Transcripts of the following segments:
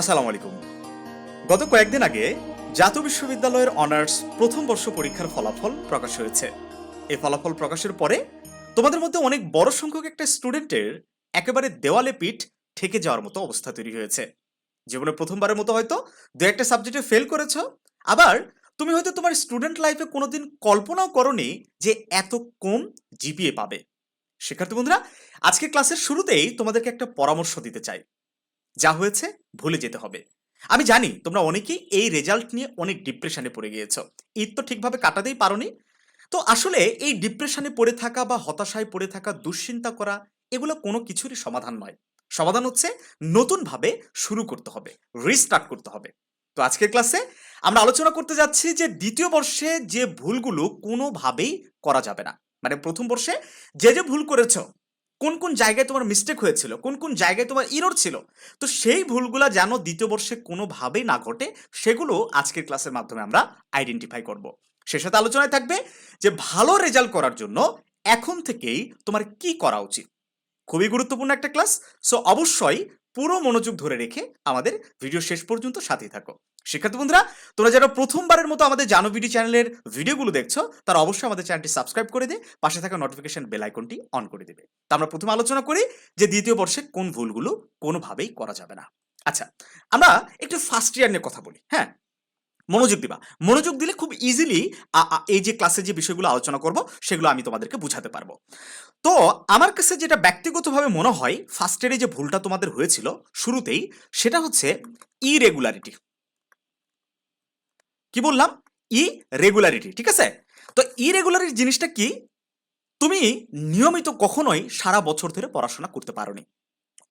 আসসালামু আলাইকুম। গত কয়েকদিন আগে জাতীয় বিশ্ববিদ্যালয়ের অনার্স প্রথম বর্ষ পরীক্ষার ফলাফল প্রকাশ হয়েছে। এই ফলাফল প্রকাশের পরে তোমাদের মধ্যে অনেক বড় সংখ্যক একটা স্টুডেন্টের একেবারে দেওয়ালে পিঠ ঠেকে যাওয়ার মতো অবস্থা তৈরি হয়েছে। জীবনে প্রথমবারের মতো হয়তো দু একটা সাবজেক্টে ফেল করেছ, আবার তুমি হয়তো তোমার স্টুডেন্ট লাইফে কোনোদিন কল্পনাও করনি যে এত কম জিপিএ পাবে। শিক্ষার্থী বন্ধুরা আজকে ক্লাসের শুরুতেই তোমাদেরকে একটা পরামর্শ দিতে চাই। যা হয়েছে ভুলে যেতে হবে। আমি জানি তোমরা অনেকেই এই রেজাল্ট নিয়ে অনেক ডিপ্রেশনে পড়ে গিয়েছো। ঈদ তো ঠিকভাবে কাটাতেই পারোনি। তো আসলে এই ডিপ্রেশনে পড়ে থাকা বা হতাশায় পড়ে থাকা, দুশ্চিন্তা করা, এগুলো কোনো কিছুরই সমাধান নয়। সমাধান হচ্ছে নতুনভাবে শুরু করতে হবে রিস্টার্ট করতে হবে। তো আজকের ক্লাসে আমরা আলোচনা করতে যাচ্ছি যে দ্বিতীয় বর্ষে যে ভুলগুলো কোনোভাবেই করা যাবে না। মানে প্রথম বর্ষে যে যে ভুল করেছ কোন কোন জায়গায় তোমার মিস্টেক হয়েছিল? কোন কোন জায়গায় তোমার ইরোর ছিল? তো সেই ভুলগুলো যেন দ্বিতীয় বর্ষে কোনোভাবেই না ঘটে, সেগুলো আজকের ক্লাসের মাধ্যমে আমরা আইডেন্টিফাই করব। সে সাথে আলোচনায় থাকবে যে ভালো রেজাল্ট করার জন্য এখন থেকেই তোমার কি করা উচিত? খুবই গুরুত্বপূর্ণ একটা ক্লাস সো অবশ্যই পুরো মনোযোগ ধরে রেখে আমাদের ভিডিও শেষ পর্যন্ত সাথেই থাকো। শিক্ষার্থী বন্ধুরা, তোমরা যারা প্রথমবারের মতো আমাদের জানো বিডি চ্যানেলের ভিডিওগুলো দেখছ, তারা অবশ্যই আমাদের চ্যানেলটি সাবস্ক্রাইব করে দিয়ে পাশে থাকা নোটিফিকেশন বেল আইকনটি অন করে দেবে। তা আমরা প্রথমে আলোচনা করি যে দ্বিতীয় বর্ষে কোন ভুলগুলো কোনোভাবেই করা যাবে না। আচ্ছা আমরা একটু ফার্স্ট ইয়ার নিয়ে কথা বলি হ্যাঁ? মনোযোগ দিবা। মনোযোগ দিলে খুব ইজিলি এই যে ক্লাসে যে বিষয়গুলো আলোচনা করব, সেগুলো আমি তোমাদেরকে বুঝাতে পারব। তো আমার কাছে যেটা ব্যক্তিগতভাবে মনে হয় ফার্স্ট ইয়ারে যে ভুলটা তোমাদের হয়েছিল শুরুতেই, সেটা হচ্ছে ইরেগুলারিটি কি বললাম? ই রেগুলারিটি ঠিক আছে? তো ইরেগুলারিটি জিনিসটা কি? তুমি নিয়মিত কখনোই সারা বছর ধরে পড়াশোনা করতে পারোনি।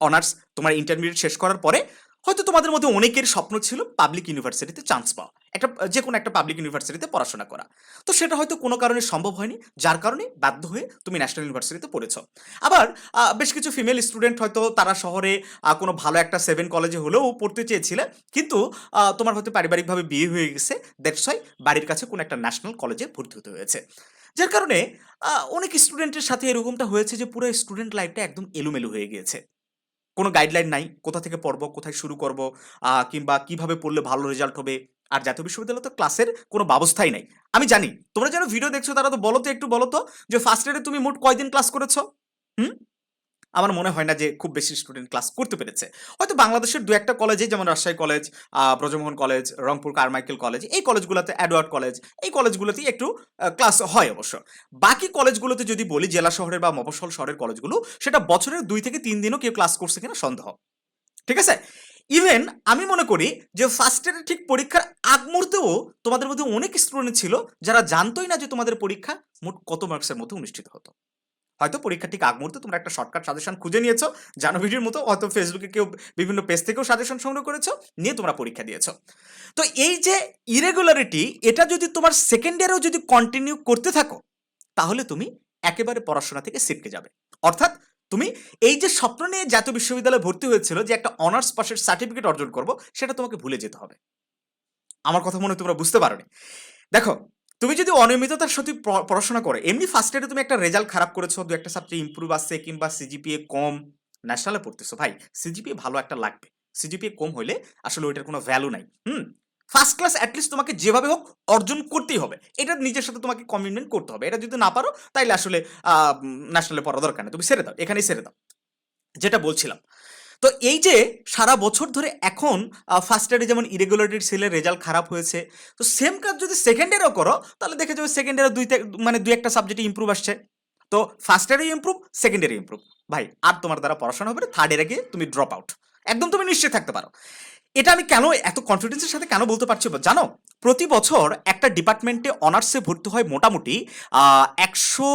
অনার্স তোমার ইন্টারমিডিয়েট শেষ করার পরে হয়তো তোমাদের মধ্যে অনেকের স্বপ্ন ছিল পাবলিক ইউনিভার্সিটিতে চান্স পাওয়া। একটা যে কোনো একটা পাবলিক ইউনিভার্সিটিতে পড়াশোনা করা। তো সেটা হয়তো কোনো কারণে সম্ভব হয়নি, যার কারণে বাধ্য হয়ে তুমি ন্যাশনাল ইউনিভার্সিটিতে পড়েছ। আবার বেশ কিছু ফিমেল স্টুডেন্ট হয়তো তারা শহরে কোনো ভালো একটা সেভেন কলেজে হলেও পড়তে চেয়েছিলে। কিন্তু তোমার হয়তো পারিবারিকভাবে বিয়ে হয়ে গেছে। দ্যাটস ওয়াই বাড়ির কাছে কোনো একটা ন্যাশনাল কলেজে ভর্তি হতে হয়েছে। যার কারণে অনেক স্টুডেন্টের সাথে এরকমটা হয়েছে যে পুরো স্টুডেন্ট লাইফটা একদম এলোমেলো হয়ে গিয়েছে। কোনো গাইডলাইন নাই, কোথা থেকে পড়ব, কোথায় শুরু করব কিংবা কীভাবে পড়লে ভালো রেজাল্ট হবে, আর জাতীয় বিশ্ববিদ্যালয় তো ক্লাসের কোনো ব্যবস্থাই নাই। আমি জানি, তোমরা যেন ভিডিও দেখছ তারা তো বলো তো একটু বলো তো, যে ফার্স্ট ইয়ারে তুমি মোট কয়দিন ক্লাস করেছ? হুম? আমার মনে হয় না যে খুব বেশি স্টুডেন্ট ক্লাস করতে পেরেছে। হয়তো বাংলাদেশের দু একটা কলেজে যেমন Rajshahi college Brajamohan college Rangpur Carmichael college এই কলেজগুলোতে অ্যাডওয়ার্ড কলেজ এই কলেজগুলোতেই একটু ক্লাস হয় অবশ্য। বাকি কলেজগুলোতে যদি বলি, জেলা শহরের বা মফস্বল শহরের কলেজগুলো সেটা বছরের দুই থেকে তিন দিনও কেউ ক্লাস করছে কিনা সন্দেহ। ঠিক আছে? ইভেন আমি মনে করি যে ফার্স্ট ইয়ারের ঠিক পরীক্ষার আগ মুহূর্তেও তোমাদের মধ্যে অনেক স্টুডেন্ট ছিল, যারা জানতোই না যে তোমাদের পরীক্ষা মোট কত মার্কসের মধ্যে অনুষ্ঠিত হতো। হয়তো পরীক্ষা ঠিক আগ মুহূর্তে তোমরা একটা শর্টকাট সাজেশন খুঁজে নিয়েছো জানো ভিডিওর মতো, হয়তো ফেসবুকে কেউ বিভিন্ন পেজ থেকেও সাজেশন সংগ্রহ করেছ, নিয়ে তোমরা পরীক্ষা দিয়েছ। তো এই যে ইরেগুলারিটি এটা যদি তোমার সেকেন্ড ইয়ারেও যদি কন্টিনিউ করতে থাকো, তাহলে তুমি একেবারে পড়াশোনা থেকে ছিটকে যাবে। অর্থাৎ তুমি এই যে স্বপ্ন নিয়ে জাতীয় বিশ্ববিদ্যালয়ে ভর্তি হয়েছিল যে একটা অনার্স পাশের সার্টিফিকেট অর্জন করব, সেটা তোমাকে ভুলে যেতে হবে। আমার কথা মনে তোমরা বুঝতে পারোনি। দেখো তুমি যদি অনিয়মিততার সাথে পড়াশোনা করো, এমনি ফার্স্ট ইয়ারে তুমি একটা রেজাল্ট খারাপ করেছ, দু একটা সাবজেক্ট ইম্প্রুভ আসছে কিংবা সিজিপিএ কম ন্যাশনালে পড়তেছো, ভাই সিজিপিএ ভালো একটা লাগবে। সিজিপিএ কম হলে আসলে ওইটার কোনো ভ্যালু নাই, হুম? ফার্স্ট ক্লাস অ্যাটলিস্ট তোমাকে যেভাবে হোক অর্জন করতেই হবে। এটা নিজের সাথে তোমাকে কমিটমেন্ট করতে হবে। এটা যদি না পারো, তাইলে আসলে ন্যাশনালে পড়া দরকার নেই তুমি সেরে দাও, এখানেই সেরে দাও। যেটা বলছিলাম তো এই যে সারা বছর ধরে এখন ফার্স্ট ইয়ারে যেমন ইরেগুলারিটি ছেলে রেজাল্ট খারাপ হয়েছে, তো সেম কাজ যদি সেকেন্ড ইয়ারেও করো, তাহলে দেখে যাবে সেকেন্ড ইয়ারে দুই মানে দুই একটা সাবজেক্টে ইম্প্রুভ আসছে। তো ফার্স্ট ইয়ারে ইম্প্রুভ সেকেন্ড ইয়ারে ইম্প্রুভ ভাই, আর তোমার দ্বারা পড়াশোনা হবে থার্ড ইয়ারে গিয়ে তুমি ড্রপ আউট একদম তুমি নিশ্চয় থাকতে পারো। এটা আমি কেন এত কনফিডেন্সের সাথে কেন বলতে পারছি জানো? প্রতি বছর একটা ডিপার্টমেন্টে অনার্সে ভর্তি হয় মোটামুটি একশো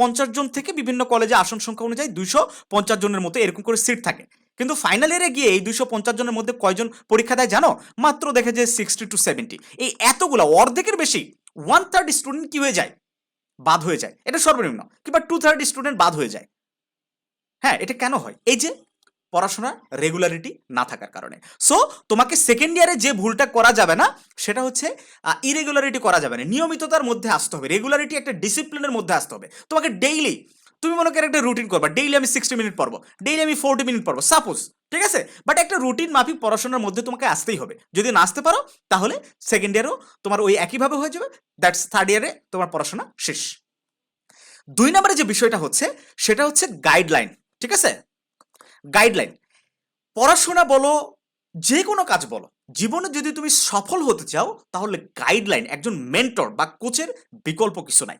পঞ্চাশ জন থেকে বিভিন্ন কলেজে আসন সংখ্যা অনুযায়ী দুইশো পঞ্চাশ জনের মতো এরকম করে সিট থাকে। কিন্তু ফাইনাল ইয়ারে গিয়ে এই দুইশো পঞ্চাশ জনের মধ্যে কয়জন পরীক্ষা দেয় জানো? মাত্র দেখে যে সিক্সটি টু সেভেন্টি এই এতগুলো অর্ধেকের বেশি ওয়ান থার্ড স্টুডেন্ট কি হয়ে যায়? বাদ হয়ে যায়। এটা সর্বনিম্ন। কিংবা টু থার্ড স্টুডেন্ট বাদ হয়ে যায়। হ্যাঁ এটা কেন হয়? এই যে পড়াশোনা রেগুলারিটি না থাকার কারণে। সো তোমাকে সেকেন্ড ইয়ারে যে ভুলটা করা যাবে না, সেটা হচ্ছে ইরেগুলারিটি করা যাবে না। নিয়মিততার মধ্যে আসতে হবে। রেগুলারিটি একটা ডিসিপ্লিনের মধ্যে আসতে হবে। তোমাকে ডেইলি তুমি মনে করো একটা রুটিন করবা। ডেইলি আমি সিক্সটি মিনিট পড়ব। ডেইলি আমি ফোরটি মিনিট পড়ব। সাপোজ ঠিক আছে? বাট একটা রুটিন মাফিক পড়াশোনার মধ্যে তোমাকে আসতেই হবে। যদি না আসতে পারো, তাহলে সেকেন্ড ইয়ারও তোমার ওই একইভাবে হয়ে যাবে। দ্যাটস থার্ড ইয়ারে তোমার পড়াশোনা শেষ। দুই নম্বরে যে বিষয়টা হচ্ছে, সেটা হচ্ছে গাইডলাইন ঠিক আছে? গাইডলাইন পড়াশোনা বলো, যে কোনো কাজ বলো, জীবনে যদি তুমি সফল হতে চাও, তাহলে গাইডলাইন একজন মেন্টর বা কোচের বিকল্প কিছু নাই।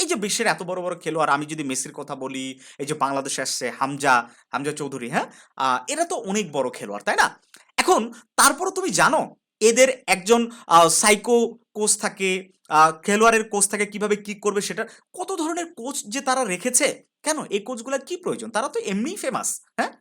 এই যে বিশ্বের এত বড় বড় খেলোয়াড়, আমি যদি মেসির কথা বলি, এই যে বাংলাদেশে আসছে হামজা হামজা চৌধুরী হ্যাঁ? এরা তো অনেক বড় খেলোয়াড়, তাই না? এখন তারপরও তুমি জানো, এদের একজন সাইকো কোচ থাকে খেলোয়াড়ের কোচ থাকে, কীভাবে কি করবে সেটা, কত ধরনের কোচ যে তারা রেখেছে কেন? এই কোচগুলোর কি প্রয়োজন? তারা তো এমনিই ফেমাস হ্যাঁ?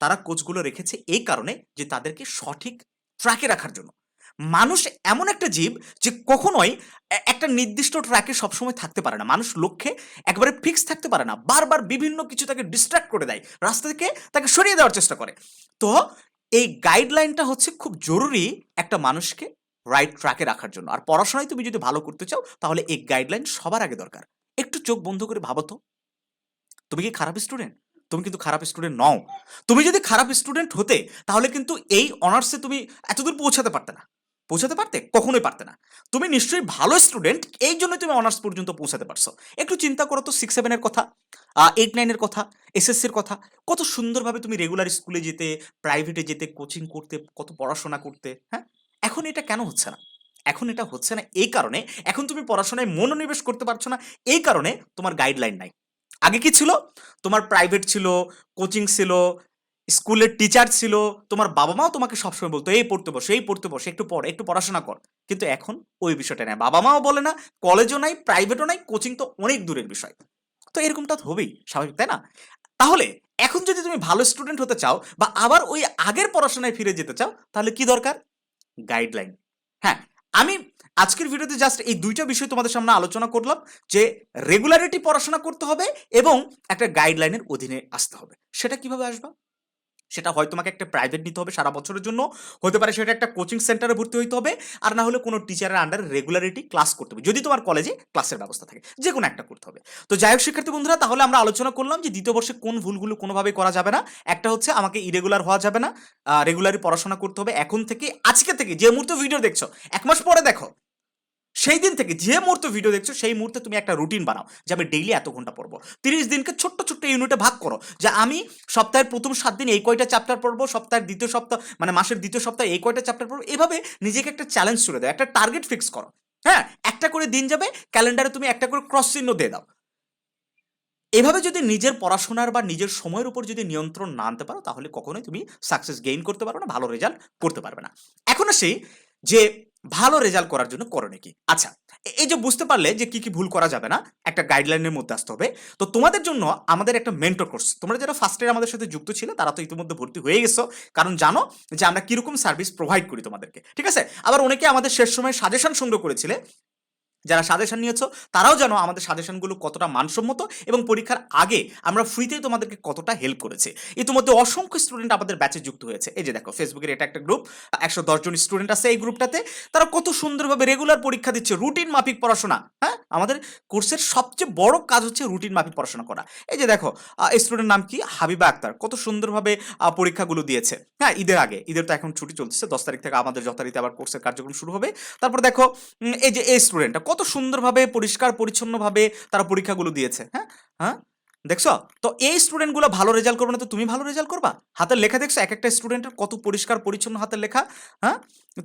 তারা কোচগুলো রেখেছে এই কারণে যে তাদেরকে সঠিক ট্র্যাকে রাখার জন্য। মানুষ এমন একটা জীব যে কখনোই একটা নির্দিষ্ট ট্র্যাকে সবসময় থাকতে পারে না। মানুষ লক্ষ্যে একবারে ফিক্স থাকতে পারে না। বারবার বিভিন্ন কিছু তাকে ডিস্ট্র্যাক্ট করে দেয়। রাস্তা থেকে তাকে সরিয়ে দেওয়ার চেষ্টা করে। তো এই গাইডলাইনটা হচ্ছে খুব জরুরি একটা মানুষকে রাইট ট্র্যাকে রাখার জন্য। আর পড়াশোনায় তুমি যদি ভালো করতে চাও, তাহলে এই গাইডলাইন সবার আগে দরকার। একটু চোখ বন্ধ করে ভাবো তো। তুমি কি খারাপ স্টুডেন্ট তুমি কিন্তু খারাপ স্টুডেন্ট নও। তুমি যদি খারাপ স্টুডেন্ট হতে, তাহলে কিন্তু এই অনার্সে তুমি এতদূর পৌঁছাতে পারতে না। পৌঁছাতে পারতে? কখনোই পারতে না। তুমি নিশ্চয়ই ভালো স্টুডেন্ট এই জন্য তুমি অনার্স পর্যন্ত পৌঁছাতে পারছ। একটু চিন্তা করো তো সিক্স সেভেনের কথা এইট নাইনের কথা এসএসসির কথা, কত সুন্দরভাবে তুমি রেগুলার স্কুলে যেতে প্রাইভেটে যেতে কোচিং করতে, কত পড়াশোনা করতে হ্যাঁ? এখন এটা কেন হচ্ছে না? এখন এটা হচ্ছে না এই কারণে, এখন তুমি পড়াশোনায় মনোনিবেশ করতে পারছ না, এই কারণে তোমার গাইডলাইন নাই। আগে কি ছিল? তোমার প্রাইভেট ছিল কোচিং ছিল স্কুলের টিচার ছিল, তোমার বাবা মাও তোমাকে সবসময় বলতো, এই পড়তে বসে, এই পড়তে বসে, একটু পড়, একটু পড়াশোনা কর। কিন্তু এখন ওই বিষয়টা নেই। বাবা মাও বলে না কলেজও নাই প্রাইভেটও নাই কোচিং তো অনেক দূরের বিষয়। তো এরকমটা তো হবেই, স্বাভাবিক, তাই না? তাহলে এখন যদি তুমি ভালো স্টুডেন্ট হতে চাও বা আবার ওই আগের পড়াশোনায় ফিরে যেতে চাও, তাহলে কি দরকার? গাইডলাইন হ্যাঁ আমি আজকের ভিডিওতে জাস্ট এই দুইটা বিষয় তোমাদের সামনে আলোচনা করলাম, যে রেগুলারিটি পড়াশোনা করতে হবে এবং একটা গাইডলাইনের অধীনে আসতে হবে। সেটা কীভাবে আসবা? সেটা হয় তোমাকে একটা প্রাইভেট নিতে হবে সারা বছরের জন্য। হতে পারে সেটা একটা কোচিং সেন্টারে ভর্তি হইতে হবে, আর না হলে কোনো টিচারের আন্ডারে রেগুলারিটি ক্লাস করতে হবে। যদি তোমার কলেজে ক্লাসের ব্যবস্থা থাকে যে কোনো একটা করতে হবে। তো যাই হোক শিক্ষার্থী বন্ধুরা, তাহলে আমরা আলোচনা করলাম যে দ্বিতীয় বর্ষে কোন ভুলগুলো কোনোভাবে করা যাবে না। একটা হচ্ছে আমাকে ইরেগুলার হওয়া যাবে না রেগুলারই পড়াশোনা করতে হবে। এখন থেকে, আজকে থেকে যে মুহূর্তে ভিডিও দেখছ, এক মাস পরে দেখো। সেই দিন থেকে যে মুহূর্তে ভিডিও দেখছ, সেই মুহূর্তে তুমি একটা রুটিন বানাও, যে আমি ডেইলি এত ঘণ্টা পড়ব। তিরিশ দিনকে ছোট্ট ছোট্ট ইউনিটে ভাগ করো, যে আমি সপ্তাহের প্রথম সাত দিন এই কয়টা চ্যাপ্টার পড়ব, সপ্তাহের দ্বিতীয় সপ্তাহ মানে মাসের দ্বিতীয় সপ্তাহে এই কয়টা চ্যাপ্টার পড়ব, এভাবে নিজেকে একটা চ্যালেঞ্জ ছুড়ে দাও, একটা টার্গেট ফিক্স করো। হ্যাঁ একটা করে দিন যাবে ক্যালেন্ডারে তুমি একটা করে ক্রস চিহ্ন দিয়ে দাও। এভাবে যদি নিজের পড়াশোনার বা নিজের সময়ের উপর যদি নিয়ন্ত্রণ না আনতে পারো, তাহলে কখনোই তুমি সাকসেস গেইন করতে পারবে না, ভালো রেজাল্ট করতে পারবে না। এখন আসি যে ভালো রেজাল্ট করার জন্য করো নাকি আচ্ছা এই যে বুঝতে পারলে যে কি কি ভুল করা যাবে না, একটা গাইডলাইনের মধ্যে আসতে হবে। তো তোমাদের জন্য আমাদের একটা মেন্টর কোর্স তোমরা যারা ফার্স্ট ইয়ার আমাদের সাথে যুক্ত ছিল, তারা তো ইতিমধ্যে ভর্তি হয়ে গেছো। কারণ জানো যে আমরা কীরকম সার্ভিস প্রোভাইড করি তোমাদেরকে, ঠিক আছে? আবার অনেকে আমাদের শেষ সময় সাজেশন সংগ্রহ করেছিলে যারা সাজেশন নিয়েছো, তারাও জানো আমাদের সাজেশনগুলো কতটা মানসম্মত এবং পরীক্ষার আগে আমরা ফ্রিতেই তোমাদেরকে কতটা হেল্প করেছে। ইতিমধ্যে অসংখ্য স্টুডেন্ট আমাদের ব্যাচে যুক্ত হয়েছে। এই যে দেখো ফেসবুকের এটা একটা গ্রুপ একশো জন স্টুডেন্ট আছে এই গ্রুপটাতে তারা কত সুন্দরভাবে রেগুলার পরীক্ষা দিচ্ছে রুটিন মাফিক পড়াশোনা। হ্যাঁ আমাদের কোর্সের সবচেয়ে বড় কাজ হচ্ছে রুটিন মাফিক পড়াশোনা করা। এই যে দেখো স্টুডেন্ট নাম কি? হাবিবা আক্তার। কত সুন্দরভাবে পরীক্ষাগুলো দিয়েছে। হ্যাঁ ঈদের আগে। ঈদের তো এখন ছুটি চলছে দশ তারিখ থেকে আমাদের যথারীতি আবার কোর্সের কার্যক্রম শুরু হবে। তারপর দেখো এই যে এই স্টুডেন্টটা কত সুন্দরভাবে, পরিষ্কার, পরিচ্ছন্নভাবে তারা পরীক্ষাগুলো দিয়েছে। হ্যাঁ? হ্যাঁ? দেখছ? তো এই স্টুডেন্টগুলো ভালো রেজাল্ট করবে না তো তুমি ভালো রেজাল্ট করবা? হাতের লেখা দেখছ এক একটা স্টুডেন্টের কত পরিষ্কার, পরিচ্ছন্ন হাতের লেখা? হ্যাঁ?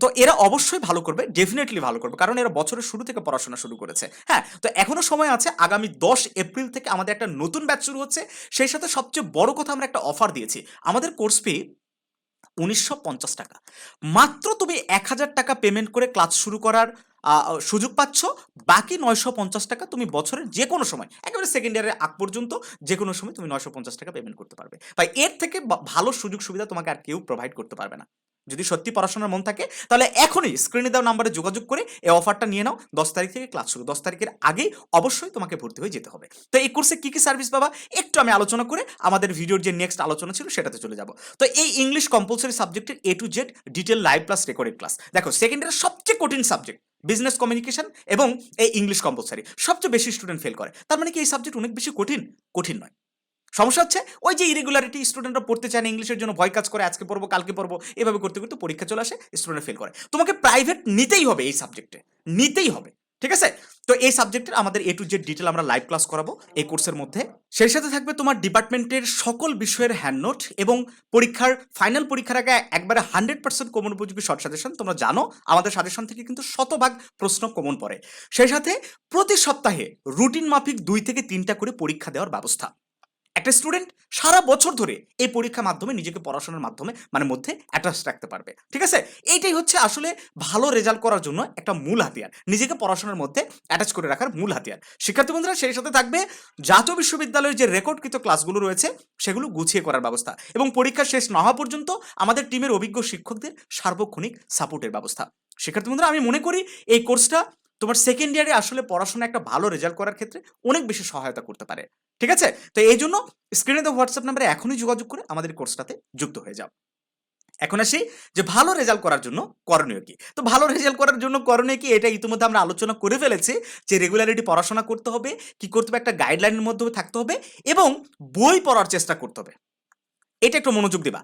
তো এরা অবশ্যই ভালো করবে ডেফিনেটলি ভালো করবে, কারণ এরা বছরের শুরু থেকে পড়াশোনা শুরু করেছে। হ্যাঁ? তো এখনও সময় আছে, আগামী দশ এপ্রিল থেকে আমাদের একটা নতুন ব্যাচ শুরু হচ্ছে। সেই সাথে সবচেয়ে বড় কথা আমরা একটা অফার দিয়েছি। আমাদের কোর্স ফি উনিশশো পঞ্চাশ টাকা। মাত্র তুমি এক হাজার টাকা পেমেন্ট করে ক্লাস শুরু করার সুযোগ পাচ্ছ। বাকি নয়শো পঞ্চাশ টাকা তুমি বছরের যে কোনো সময়, একেবারে সেকেন্ড ইয়ারের আগ পর্যন্ত যে কোনো সময় তুমি নয়শো পঞ্চাশ টাকা পেমেন্ট করতে পারবে। ভাই, এর থেকে ভালো সুযোগ সুবিধা তোমাকে আর কেউ প্রোভাইড করতে পারবে না। যদি সত্যি পড়াশোনার মন থাকে, তাহলে এখনই স্ক্রিনে দেওয়া নাম্বারে যোগাযোগ করে এই অফারটা নিয়ে নাও। দশ তারিখ থেকে ক্লাস শুরু। দশ তারিখের আগেই অবশ্যই তোমাকে ভর্তি হয়ে যেতে হবে। তো এই কোর্সে কী কী সার্ভিস পাবা, একটু আমি আলোচনা করে আমাদের ভিডিওর যে নেক্সট আলোচনা ছিল সেটাতে চলে যাব। তো এই ইংলিশ কম্পালসারি সাবজেক্টের A to Z detail live plus recorded class দেখো সেকেন্ড ইয়ারের সবচেয়ে কঠিন সাবজেক্ট বিজনেস কমিউনিকেশন এবং এই ইংলিশ কম্পালসারি সবচেয়ে বেশি স্টুডেন্ট ফেল করে। তার মানে কি এই সাবজেক্ট অনেক বেশি কঠিন? কঠিন নয়। সমস্যা হচ্ছে, ওই যে ইরেগুলারিটি স্টুডেন্টরা পড়তে চায় না ইংলিশের জন্য ভয় কাজ করে, আজকে পড়ব, কালকে পড়ব, এভাবে করতে করতে পরীক্ষা চলে আসে স্টুডেন্ট ফেল করে। তোমাকে প্রাইভেট নিতেই হবে এই সাবজেক্টে নিতেই হবে। ঠিক আছে? তো এই সাবজেক্টের আমাদের এ টু জেড ডিটেল আমরা লাইভ ক্লাস করাবো। এই কোর্সের মধ্যে। সেই সাথে থাকবে তোমার ডিপার্টমেন্টের সকল বিষয়ের হ্যান্ড নোট এবং পরীক্ষার ফাইনাল পরীক্ষার আগে একবারে হান্ড্রেড পার্সেন্ট কমন উপযোগী শর্ট সাজেশন তোমরা জানো, আমাদের সাজেশন থেকে কিন্তু শতভাগ প্রশ্ন কমন পড়ে। সেই সাথে প্রতি সপ্তাহে রুটিন মাফিক দুই থেকে তিনটা করে পরীক্ষা দেওয়ার ব্যবস্থা। একটা স্টুডেন্ট সারা বছর ধরে এই পরীক্ষার মাধ্যমে নিজেকে পড়াশোনার মাধ্যমে মানে মধ্যে অ্যাটাচ রাখতে পারবে। ঠিক আছে? এইটাই হচ্ছে আসলে ভালো রেজাল্ট করার জন্য একটা মূল হাতিয়ার। নিজেকে পড়াশোনার মধ্যে অ্যাটাচ করে রাখার মূল হাতিয়ার। শিক্ষার্থী বন্ধুরা, সেই সাথে থাকবে জাতীয় বিশ্ববিদ্যালয়ের যে রেকর্ডকৃত ক্লাসগুলো রয়েছে, সেগুলো গুছিয়ে করার ব্যবস্থা। এবং পরীক্ষা শেষ না হওয়া পর্যন্ত আমাদের টিমের অভিজ্ঞ শিক্ষকদের সার্বক্ষণিক সাপোর্টের ব্যবস্থা। শিক্ষার্থী বন্ধুরা, আমি মনে করি এই কোর্সটা তোমার সেকেন্ড ইয়ারে আসলে পড়াশোনা একটা ভালো রেজাল্ট করার ক্ষেত্রে অনেক বেশি সহায়তা করতে পারে। ঠিক আছে? তো এই জন্য স্ক্রিনে তো হোয়াটসঅ্যাপ নাম্বারে এখনই যোগাযোগ করে আমাদের কোর্সটাতে যুক্ত হয়ে যাও। এখন আসি যে ভালো রেজাল্ট করার জন্য করণীয় কি? তো ভালো রেজাল্ট করার জন্য করণীয় কি? এটা ইতিমধ্যে আমরা আলোচনা করে ফেলেছি যে রেগুলারিটি পড়াশোনা করতে হবে, কি করতে হবে, একটা গাইডলাইনের মধ্যে থাকতে হবে এবং বই পড়ার চেষ্টা করতে হবে। এটা একটু মনোযোগ দিবা।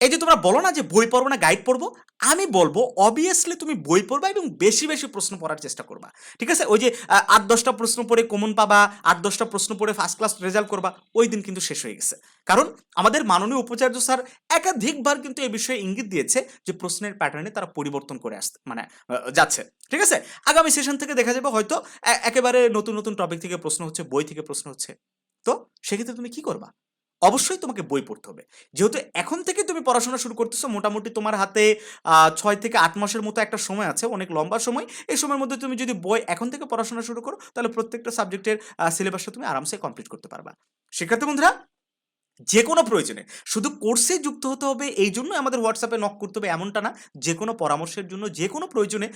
এই যে তোমরা বলো না যে বই পড়ব না গাইড পড়ব? আমি বলব অবভিয়াসলি তুমি বই পড়বা এবং বেশি বেশি প্রশ্ন পড়ার চেষ্টা করবা। ঠিক আছে? ওই যে আট দশটা প্রশ্ন পড়ে কমন পাবা, আট দশটা প্রশ্ন পড়ে ফার্স্ট ক্লাস রেজাল্ট করবা, ওই দিন কিন্তু শেষ হয়ে গেছে। কারণ আমাদের মাননীয় উপাচার্য স্যার একাধিকবার কিন্তু এই বিষয়ে ইঙ্গিত দিয়েছে যে প্রশ্নের প্যাটার্নে তারা পরিবর্তন করে আসতে মানে যাচ্ছে। ঠিক আছে? আগামী সেশন থেকে দেখা যাবে হয়তো একেবারে নতুন নতুন টপিক থেকে প্রশ্ন হচ্ছে, বই থেকে প্রশ্ন হচ্ছে। তো সেক্ষেত্রে তুমি কি করবা? অবশ্যই তোমাকে বই পড়তে হবে। যেহেতু এখন থেকে তুমি পড়াশোনা শুরু করতেছো, মোটামুটি তোমার হাতে ছয় থেকে আট মাসের মতো একটা সময় আছে, অনেক লম্বা সময়। এই সময়ের মধ্যে তুমি যদি বই এখন থেকে পড়াশোনা শুরু করো, তাহলে প্রত্যেকটা সাবজেক্টের সিলেবাসটা তুমি আরামসে কমপ্লিট করতে পারবা। শিক্ষার্থী বন্ধুরা যে কোনো প্রয়োজনে। শুধু কোর্সে যুক্ত হতে হবে, এই জন্য আমাদের হোয়াটসঅ্যাপে নক করতে হবে এমনটা না যে কোনো পরামর্শের জন্য যে কোনো প্রয়োজনে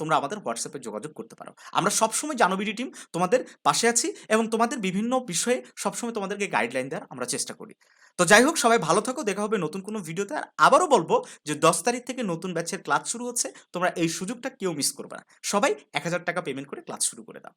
তোমরা আমাদের হোয়াটসঅ্যাপে যোগাযোগ করতে পারো। আমরা সবসময় জানবিডি টিম তোমাদের পাশে আছি এবং তোমাদের বিভিন্ন বিষয়ে সবসময় তোমাদেরকে গাইডলাইন দেওয়ার আমরা চেষ্টা করি। তো যাই হোক, সবাই ভালো থাকো, দেখা হবে নতুন কোনো ভিডিওতে। আর আবারও বলব যে দশ তারিখ থেকে নতুন ব্যাচের ক্লাস শুরু হচ্ছে, তোমরা এই সুযোগটা কেউ মিস করবে না। সবাই এক হাজার টাকা পেমেন্ট করে ক্লাস শুরু করে দাও।